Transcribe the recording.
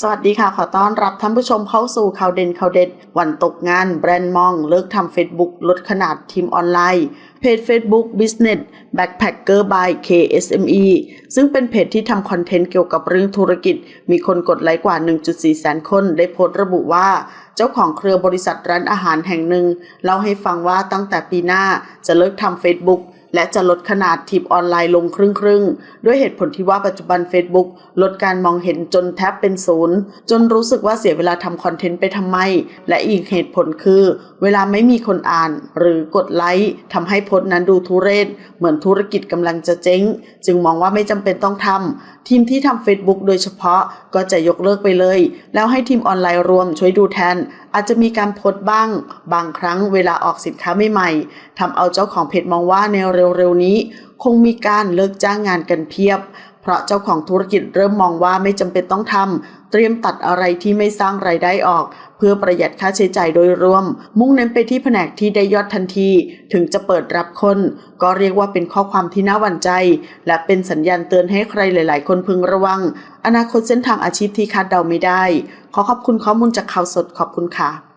สวัสดีค่ะ ขอต้อนรับท่านผู้ชมเข้าสู่ข่าวเด่นข่าวเด็ด วันตกงาน แบรนด์มอง เลิกทำ Facebook ลดขนาดทีมออนไลน์ เพจ Facebook Business Backpacker by KSME ซึ่งเป็นเพจที่ทำคอนเทนต์เกี่ยวกับเรื่องธุรกิจ มีคนกดไลค์กว่า 1.4 แสนคน ได้โพสต์ระบุว่าเจ้าของเครือบริษัทร้านอาหารแห่งหนึ่งเล่าให้ฟังว่าตั้งแต่ปีหน้าจะเลิกทำ Facebook และจะลดขนาดทีมออนไลน์ลงครึ่งครึ่งๆด้วยเหตุผลที่ว่าปัจจุบัน Facebook ลดการมองเห็นจนแทบเป็นศูนย์ จนรู้สึกว่าเสียเวลาทำคอนเทนต์ไปทำไม และอีกเหตุผลคือ เวลาไม่มีคนอ่านหรือกดไลค์ทำให้โพสต์นั้นดูทุเรศ เหมือนธุรกิจกำลังจะเจ๊ง จึงมองว่าไม่จำเป็นต้องทำทีมที่ทำ Facebook โดยเฉพาะก็จะยกเลิกไปเลย แล้วให้ทีมออนไลน์รวมช่วยดูแทน อาจจะมีการโพสต์บ้าง บางครั้งเวลาออกสินค้าใหม่ๆทำเอาเจ้าของเพจมองว่าในเร็วๆนี้คงมีการเลิกจ้างงานกันเพียบ เพราะเจ้าของธุรกิจเริ่มมองว่าไม่จำเป็นต้องทำเตรียมตัดอะไรที่ไม่สร้างไรายได้ออก เพื่อประหยัดค่าใช้จ่ายโดยรวม มุ่งเน้นไปที่แผนกที่ได้ยอดทันที ถึงจะเปิดรับคน ก็เรียกว่าเป็นข้อความที่น่าหวั่นใจ และเป็นสัญญาณเตือนให้ใครหลาย ๆ คนพึงระวัง อนาคตเส้นทางอาชีพที่คาดเดาไม่ได้ ขอขอบคุณข้อมูลจากข่าวสดขอบคุณค่ะ